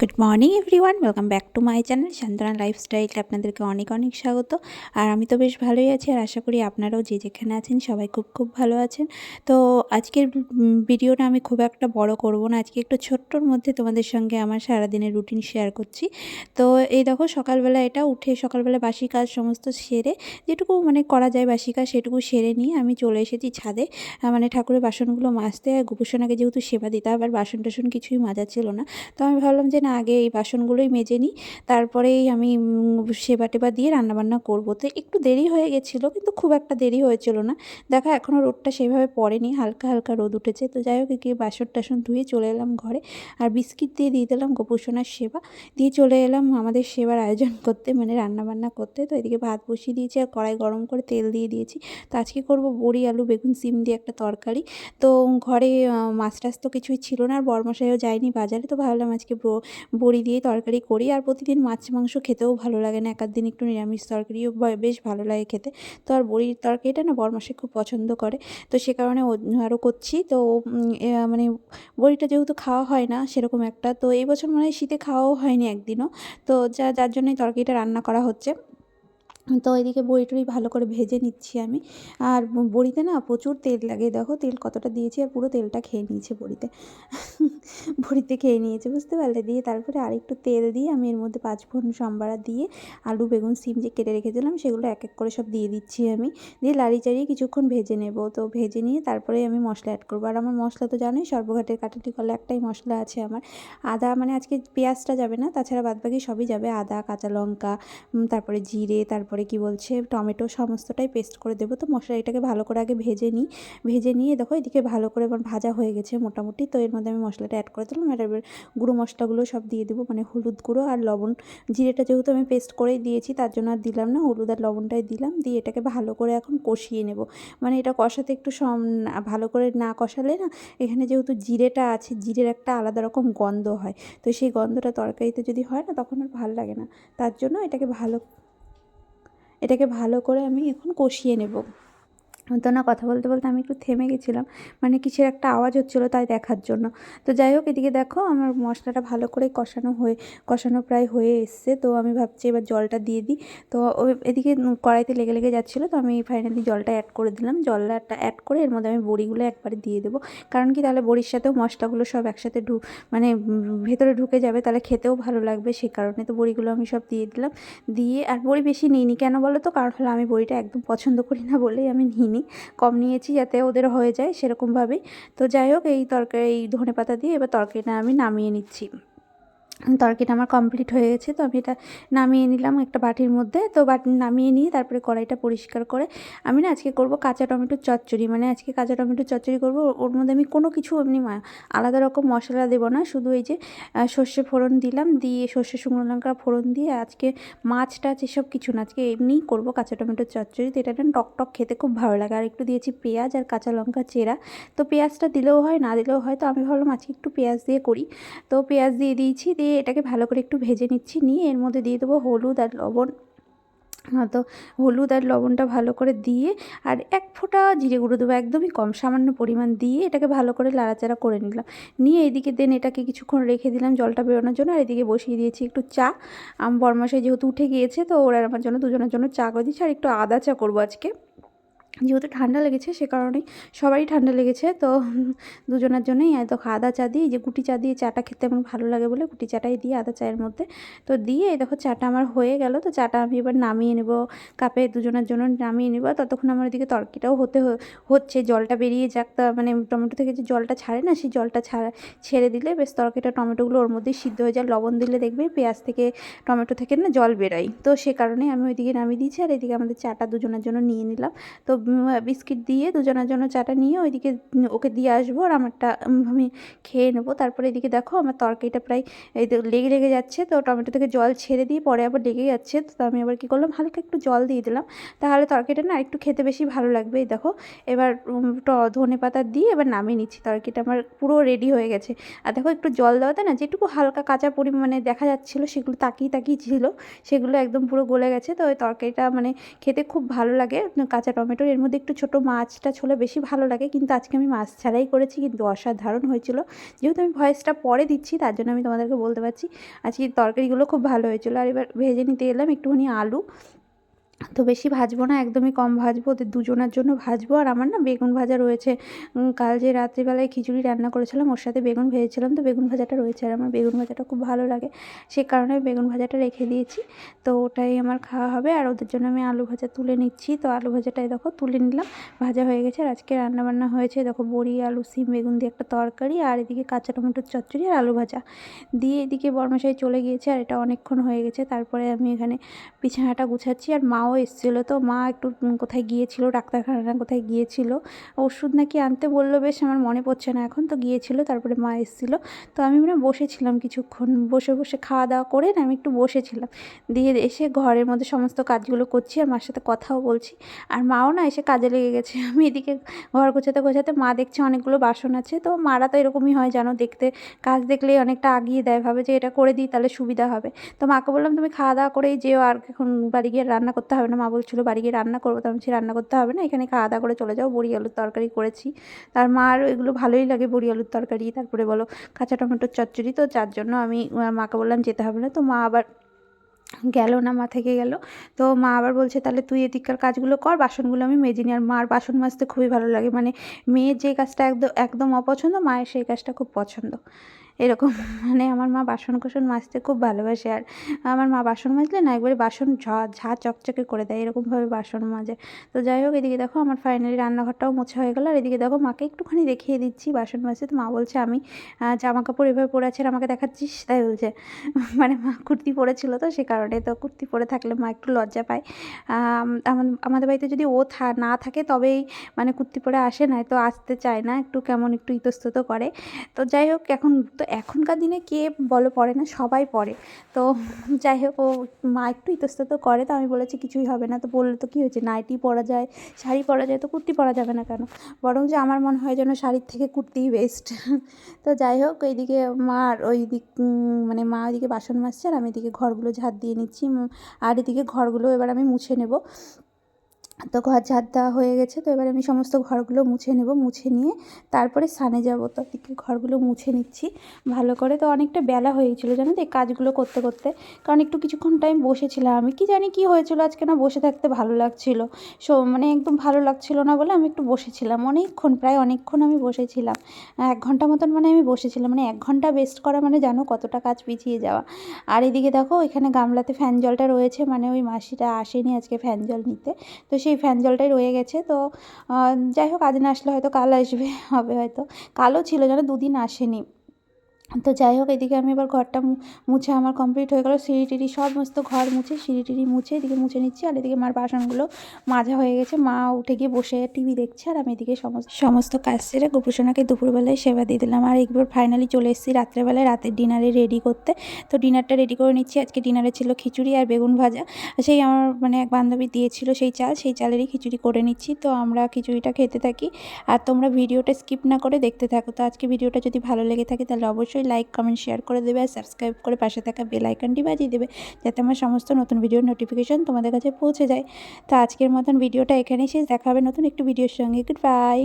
Good morning everyone welcome back to my channel Shantana lifestyle আপনাদেরকে অনেক অনেক স্বাগত। আর আমি তো বেশ ভালোই আছি, আর আশা করি আপনারাও যে যেখানে আছেন সবাই খুব খুব ভালো আছেন। তো আজকের ভিডিওটা আমি খুব একটা বড় করব না, আজকে একটু ছোট্টর মধ্যে তোমাদের সঙ্গে আমার সারাদিনের রুটিন শেয়ার করছি। তো এই দেখো, সকালবেলা এটা উঠে সকালবেলা বাসি কাজ সমস্ত সেরে, যেটুকু মানে করা যায় বাসি কাজ সেটুকু সেরে নিয়ে আমি চলে এসেছি ছাদে। মানে ঠাকুরের বাসনগুলো মাজতে গোপুসোনাকে যেহেতু সেবা দিতে হবে আর বাসন টাসন কিছুই মাজা ছিল না। তো আমি ভাবলাম যে না আগে এই বাসনগুলোই মেজে নিই। তারপরেই আমি সেবা টেবা দিয়ে রান্নাবান্না করব। তো একটু দেরি হয়ে গেছিল, কিন্তু খুব একটা দেরি হয়েছিল না। দেখা এখনও রোদটা সেভাবে পড়েনি, হালকা হালকা রোদ উঠেছে। তো যাই হোক গিয়ে বাসন টাসন ধুয়ে চলে এলাম ঘরে। আর বিস্কিট দিয়ে দিয়ে দিলাম গোপুসোনার সেবা। দিয়ে চলে এলাম আমাদের সেবার আয়োজন করতে মানে রান্নাবান্না করতে। তো এদিকে ভাত বসিয়ে দিয়েছি আর কড়াই গরম করে তেল দিয়ে দিয়েছি। তো আজকে করব বড়ি, আলু, বেগুন, সিম দিয়ে একটা তরকারি। তো ঘরে মাছ টাছ তো কিছুই ছিল না, আর বরমশাইও যায়নি বাজারে। তো ভাবলাম আজকে বড়ি দিয়ে তরকারি করি আর প্রতিদিন মাছ মাংস খেতেও ভালো লাগে না। এক আধ দিন একটু নিরামিষ তরকারিও বেশ ভালো লাগে খেতে। তো আর বড়ির তরকারিটা না বরমাসে খুব পছন্দ করে। তো সে কারণে আরও করছি। তো মানে বড়িটা যেহেতু খাওয়া হয় না সেরকম একটা। তো এই বছর মনে হয় শীতে খাওয়াও হয়নি একদিনও। তো যা, যার জন্যই তরকারিটা রান্না করা হচ্ছে। তো এদিকে বড়ি টড়ি ভালো করে ভেজে নিচ্ছি আমি। আর বড়িতে না প্রচুর তেল লাগে। দেখো তেল কতটা দিয়েছি আর পুরো তেলটা খেয়ে নিয়েছে বড়িতে। বড়িতে খেয়ে নিয়েছে, বুঝতে পারলে? দিয়ে তারপরে আরেকটু তেল দিয়ে আমি এর মধ্যে পাঁচ ফোড়ন সম্বারা দিয়ে আলু, বেগুন, সিম যে কেটে রেখেছিলাম সেগুলো এক এক করে সব দিয়ে দিচ্ছি আমি। দিয়ে লাড়ি চাড়িয়ে কিছুক্ষণ ভেজে নেব। তো ভেজে নিয়ে তারপরে আমি মশলা অ্যাড করব। আর আমার মশলা তো জানোই, সর্বঘাটের কাটাটি কলে একটাই মশলা আছে আমার। আদা মানে আজকে পেঁয়াজটা যাবে না, তাছাড়া বাদবাকি সবই যাবে। আদা, কাঁচা লঙ্কা তারপরে জিরে, তারপরে কি বলছে, টমেটো সমস্তটাই পেস্ট করে দেবো। তো মশলা এটাকে ভালো করে আগে ভেজে নিই। ভেজে নিয়ে দেখো এদিকে ভালো করে আমার ভাজা হয়ে গেছে মোটামুটি। তো এর মধ্যে আমি মশলাটা অ্যাড করে দিলাম। আর এবার গুঁড়ো মশলাগুলো সব দিয়ে দেবো মানে হলুদ গুঁড়ো আর লবণ। জিরেটা যেহেতু আমি পেস্ট করেই দিয়েছি, তার জন্য আর দিলাম না, হলুদ আর লবণটাই দিলাম। দিয়ে এটাকে ভালো করে এখন কষিয়ে নেব। মানে এটা কষাতে একটু সম ভালো করে না কষালে না, এখানে যেহেতু জিরেটা আছে, জিরের একটা আলাদা রকম গন্ধ হয়। তো সেই গন্ধটা তরকারিতে যদি হয় না, তখন আর ভালো লাগে না। তার জন্য এটাকে ভালো এটাকে ভালো করে আমি এখন কষিয়ে নেব। তো না কথা বলতে বলতে আমি একটু থেমে গেছিলাম। মানে কিসের একটা আওয়াজ হচ্ছিল তাই দেখার জন্য। তো যাই হোক, এদিকে দেখো আমার মশলাটা ভালো করে কষানো হয়ে, কষানো প্রায় হয়ে এসছে। তো আমি ভাবছি এবার জলটা দিয়ে দিই। তো এদিকে কড়াইতে লেগে লেগে যাচ্ছিল। তো আমি ফাইনালি জলটা অ্যাড করে দিলাম। জলটা অ্যাড করে এর মধ্যে আমি বড়িগুলো একবারে দিয়ে দেবো। কারণ কি তাহলে বড়ির সাথেও মশলাগুলো সব একসাথে ঢু মানে ভেতরে ঢুকে যাবে। তাহলে খেতেও ভালো লাগবে সে কারণে। তো বড়িগুলো আমি সব দিয়ে দিলাম। দিয়ে আর বড়ি বেশি নিইনি। কেন বলো তো? কারণ হলো আমি বড়িটা একদম পছন্দ করি না বলেই আমি নিইনি। কম নিয়েছি যাতে ওদের হয়ে যায় সেরকমভাবেই। তো যাই হোক, এই তরকারি, এই ধনে পাতা দিয়ে এবার তরকারিটা আমি নামিয়ে নিচ্ছি। তরকারিটা আমার কমপ্লিট হয়ে গেছে, তো আমি এটা নামিয়ে নিলাম একটা বাটির মধ্যে, তো বাটি নামিয়ে নিয়ে তারপরে কড়াইটা পরিষ্কার করে আমি না আজকে করব কাঁচা টমেটোর চচ্চড়ি মানে আজকে কাঁচা টমেটোর চচ্চড়ি করব, ওর মধ্যে আমি কোনো কিছু এমনি আলাদা রকম মশলা দেবো না, শুধু এই যে সর্ষে ফোড়ন দিলাম, দিয়ে সর্ষে শুকনো লঙ্কা ফোড়ন দিয়ে আজকে মাছ টাছ এসব কিছু না, আজকে এমনিই করব কাঁচা টমেটোর চচ্চড়ি, তো এটা টক টক খেতে খুব ভালো লাগে, আর একটু দিয়েছি পেঁয়াজ আর কাঁচা লঙ্কা চেরা, তো পেঁয়াজটা দিলেও হয়, না দিলেও হয়, তো আমি ভাবলাম আজকে একটু পেঁয়াজ দিয়ে করি, তো পেঁয়াজ দিয়ে দিয়েছি, দিয়ে এটাকে ভালো করে একটু ভেজে নিচ্ছি। নিয়ে এর মধ্যে দিয়ে দেবো হলুদ আর লবণ। হ্যাঁ, তো হলুদ আর লবণটা ভালো করে দিয়ে আর এক ফোঁটা জিরে গুঁড়ো দেবো একদমই কম সামান্য পরিমাণ দিয়ে এটাকে ভালো করে লাড়াচাড়া করে নিলাম। নিয়ে এদিকে দেন এটাকে কিছুক্ষণ রেখে দিলাম জলটা বেরোনোর জন্য। আর এদিকে বসিয়ে দিয়েছি একটু চা। আম বরমাসায় যেহেতু উঠে গিয়েছে তো ওরা আমার জন্য দুজনের জন্য চা করে দিচ্ছি। আর একটু আদা চা করব আজকে। যেহেতু ঠান্ডা লেগেছে, সে কারণেই সবারই ঠান্ডা লেগেছে। তো দুজনের জন্যই এত আদা চা দিয়ে যে গুটি চা দিয়ে চাটা খেতে আমার ভালো লাগে বলে গুটি চাটাই দিই আদা চায়ের মধ্যে। তো দিয়ে দেখো চাটা আমার হয়ে গেল, তো চাটা আমি এবার নামিয়ে নেব, কাপে দুজনের জন্য নামিয়ে নেব। ততক্ষণ আমার এদিকে তরকিটাও হতে হচ্ছে, জলটা বেরিয়ে যাক। তা মানে টমেটো থেকে যে জলটা ছাড়ে না, সেই জলটা ছাড়া, ছেড়ে দিলে বেশ তরকারিটা, টমেটোগুলো ওর মধ্যেই সিদ্ধ হয়ে যায়। লবণ দিলে দেখবে পেঁয়াজ থেকে, টমেটো থেকে না জল বেরোয়। তো সে কারণে আমি ওইদিকে নামিয়ে দিয়েছি, আর এদিকে আমাদের চাটা দুজনের জন্য নিয়ে নিলাম। তো বিস্কিট দিয়ে দুজনের জন্য চাটা নিয়ে ওইদিকে ওকে দিয়ে আসব আর আমারটা আমি খেয়ে নেব। তারপরে এদিকে দেখো আমার তরকারিটা প্রায় এই লেগে লেগে যাচ্ছে, তো টমেটো থেকে জল ছেড়ে দিয়ে পরে আবার লেগে যাচ্ছে। তো আমি আবার কী করলাম, হালকা একটু জল দিয়ে দিলাম। তাহলে তরকারিটা না একটু খেতে বেশি ভালো লাগবে, এই দেখো। এবার ধনে পাতা দিয়ে এবার নামিয়ে নিচ্ছি। তরকারিটা আমার পুরো রেডি হয়ে গেছে। আর দেখো একটু জল দেওয়াতে না যেটুকু হালকা কাঁচা পরিমাণে দেখা যাচ্ছিল সেগুলো তাকিয়ে তাকিয়ে ছিল, সেগুলো একদম পুরো গলে গেছে। তো ওই তরকারিটা মানে খেতে খুব ভালো লাগে। কাঁচা টমেটোর এর মধ্যে একটু ছোট মাছটা ছোলে বেশি ভালো লাগে, কিন্তু আজকে আমি মাছ ছাড়াই করেছি, কিন্তু অসাধারণ হয়েছিল। যেহেতু আমি ভয়েসটা পরে দিচ্ছি, তার জন্য আমি তোমাদেরকে বলতে পারছি, আজকে তরকারিগুলো খুব ভালো হয়েছিল। আর এবার ভেজে নিতে এলাম একটুখানি আলু। তো বেশি ভাজবো না, একদমই কম ভাজবো। ওদের দুজনের জন্য ভাজবো। আর আমার না বেগুন ভাজা রয়েছে। কাল যে রাত্রিবেলায় খিচুড়ি রান্না করেছিলাম, ওর সাথে বেগুন ভেজেছিলাম। তো বেগুন ভাজাটা রয়েছে আর আমার বেগুন ভাজাটা খুব ভালো লাগে। সে কারণে বেগুন ভাজাটা রেখে দিয়েছি। তো ওটাই আমার খাওয়া হবে। আর ওদের জন্য আমি আলু ভাজা তুলে নিচ্ছি। তো আলু ভাজাটাই দেখো, তুলে নিলাম। ভাজা হয়ে গেছে। আর আজকে রান্না বান্না হয়েছে দেখো, বড়ি, আলু, সিম, বেগুন দিয়ে একটা তরকারি। আর এদিকে কাঁচা টমেটোর চচ্চড়ি আর আলু ভাজা। দিয়ে এদিকে বর্মশাই চলে গিয়েছে। আর এটা অনেকক্ষণ হয়ে গেছে। তারপরে আমি এখানে বিছানাটা গুছাচ্ছি। আর মাও এসেছিল তো, মা একটু কোথায় গিয়েছিল ডাক্তারখানা কোথায় গিয়েছিল, ওষুধ নাকি আনতে বলল, বেশ, আমার মনে পড়ছে না এখন। তো গিয়েছিল, তারপরে মা এসেছিল। তো আমি মানে বসেছিলাম কিছুক্ষণ, বসে বসে খাওয়া দাওয়া করে না, আমি একটু বসেছিলাম। দিয়ে এসে ঘরের মধ্যে সমস্ত কাজগুলো করছি আর মার সাথে কথাও বলছি। আর মাও না এসে কাজে লেগে গেছে। আমি এদিকে ঘর গোছাতে গোছাতে মা দেখছে অনেকগুলো বাসন আছে। তো মারা তো এরকমই হয়, জানো, দেখতে। কাজ দেখলেই অনেকটা আগিয়ে দেয়, ভাবে যে এটা করে দিই, তাহলে সুবিধা হবে। তো মাকে বললাম, তুমি খাওয়া দাওয়া করেই যেও, আর এখন বাড়ি গিয়ে রান্না করতে হবে না মা বলছিলো বাড়ি গিয়ে রান্না করব। তো আমি বলছি, রান্না করতে হবে না এখানে খাওয়া দাওয়া করে চলে যাও বড়ি আলুর তরকারি করেছি। তার মার এগুলো ভালোই লাগে বড়ি আলুর তরকারি। তারপরে বলো কাঁচা টমেটোর চচ্চড়ি তো যার জন্য আমি মাকে বললাম যেতে হবে না। তো মা আবার গেল না মা থেকে গেল। তো মা আবার বলছে তাহলে তুই এদিককার কাজগুলো কর বাসনগুলো আমি মেজে নিই। আর মার বাসন মাজতে খুবই ভালো লাগে। মানে মেয়ের যে কাজটা একদম একদম অপছন্দ মায়ের সেই কাজটা খুব পছন্দ। এরকম মানে আমার মা বাসন কোসন মাজতে খুব ভালোবাসে। আর আমার মা বাসন মাজলে না একবারে বাসন ঝা ঝা চকচকে করে দেয় এরকমভাবে বাসন মাজে। তো যাই হোক এদিকে দেখো আমার ফাইনালি রান্নাঘরটাও মোছা হয়ে গেল। আর এদিকে দেখো মাকে একটুখানি দেখিয়ে দিচ্ছি বাসন মাজতে। তো মা বলছে আমি জামা কাপড় এভাবে পরে আছে আমাকে দেখাচ্ছিস? তাই বলছে। মানে মা কুর্তি পরেছিল তো সে কারণে। তো কুর্তি পরে থাকলে মা একটু লজ্জা পায়। আম, আমাদের আমাদের বাড়িতে যদি ও থা না থাকে তবেই মানে কুর্তি পরে আসে না। তো আসতে চায় না একটু কেমন একটু ইতস্তত করে। তো যাই হোক এখন তো এখনকার দিনে কে বলো পড়ে না, সবাই পড়ে। তো যাই হোক, ও মা একটু ইতস্তত করে, তো আমি বলেছি কিছুই হবে না। তো বলল, তো কী হয়েছে? নাইটি পরা যায়, শাড়ি পরা যায়, তো কুর্তি পরা যাবে না কেন? বরং যে আমার মনে হয় যেন শাড়ির থেকে কুর্তিই বেস্ট তো যাই হোক এইদিকে মার ওই দিক মানে মা ওইদিকে বাসন মাজছে আর আমি এদিকে ঘরগুলো ঝাড় দিয়ে নিচ্ছি। আর এদিকে ঘরগুলো এবার আমি মুছে নেব। তো ঘর ঝাড় দেওয়া হয়ে গেছে, তো এবার আমি সমস্ত ঘরগুলো মুছে নেব, মুছে নিয়ে তারপরে স্নানে যাব। তো এদিকে ঘরগুলো মুছে নিচ্ছি, ভালো করে। তো অনেকটা বেলা হয়ে গেছিল জানো তো এই কাজগুলো করতে করতে। কারণ একটু কিছুক্ষণ টাইম বসেছিলাম আমি। কি জানি কি হয়েছিল, আজকে না বসে থাকতে ভালো লাগছিল। সো মানে একদম ভালো লাগছিল না বলে আমি একটু বসেছিলাম। অনেকক্ষণ, প্রায় অনেকক্ষণ আমি বসেছিলাম। এক ঘণ্টা মতন মানে আমি বসেছিলাম। মানে এক ঘণ্টা ওয়েস্ট করা মানে জানো কতটা কাজ পিছিয়ে যাওয়া। আর এদিকে দেখো, এখানে গামলাতে ফ্যান জলটা রয়েছে। মানে ওই মাসিটা আসেনি আজকে ফ্যান জল নিতে। তো সেই ফ্যান জলটাই রয়ে গেছে। তো যাই হোক, আজ না আসলে হয়তো কাল আসবে, হবে হয়তো। কালও ছিল, যেন দুদিন আসেনি। তো যাই হোক, এদিকে আমি এবার ঘরটা মুছে আমার কমপ্লিট হয়ে গেল। সিঁড়ি টিড়ি সমস্ত ঘর মুছে, সিঁড়ি টিড়ি মুছে, এদিকে মুছে নিচ্ছি। আর এদিকে মার বাসনগুলো মাজা হয়ে গেছে। মা উঠে গিয়ে বসে টিভি দেখছে আর আমি এদিকে সমস্ত সমস্ত কাজ সেরে গোপুসোনাকে দুপুরবেলায় সেবা দিয়ে দিলাম। আর একবার ফাইনালি চলে এসেছি রাত্রেবেলায় রাতের ডিনারে রেডি করতে। তো ডিনারটা রেডি করে নিচ্ছি। আজকে ডিনারে ছিল খিচুড়ি আর বেগুন ভাজা। সেই আমার মানে এক বান্ধবী দিয়েছিল সেই চাল। সেই চালেরই খিচুড়ি করে নিচ্ছি। তো আমরা খিচুড়িটা খেতে থাকি। আর তোমরা ভিডিওটা স্কিপ না করে দেখতে থাকো। তো আজকে ভিডিওটা যদি ভালো লেগে থাকে, তাহলে অবশ্যই লাইক, কমেন্ট, শেয়ার করে দেবে আর সাবস্ক্রাইব করে পাশে থাকা বেল আইকনটি বাজিয়ে দেবে যাতে আমার সমস্ত নতুন ভিডিওর নোটিফিকেশন তোমাদের কাছে পৌঁছে যায়। তো আজকের মতন ভিডিওটা এখানেই শেষ। দেখা হবে নতুন একটি ভিডিওর সঙ্গে। Good bye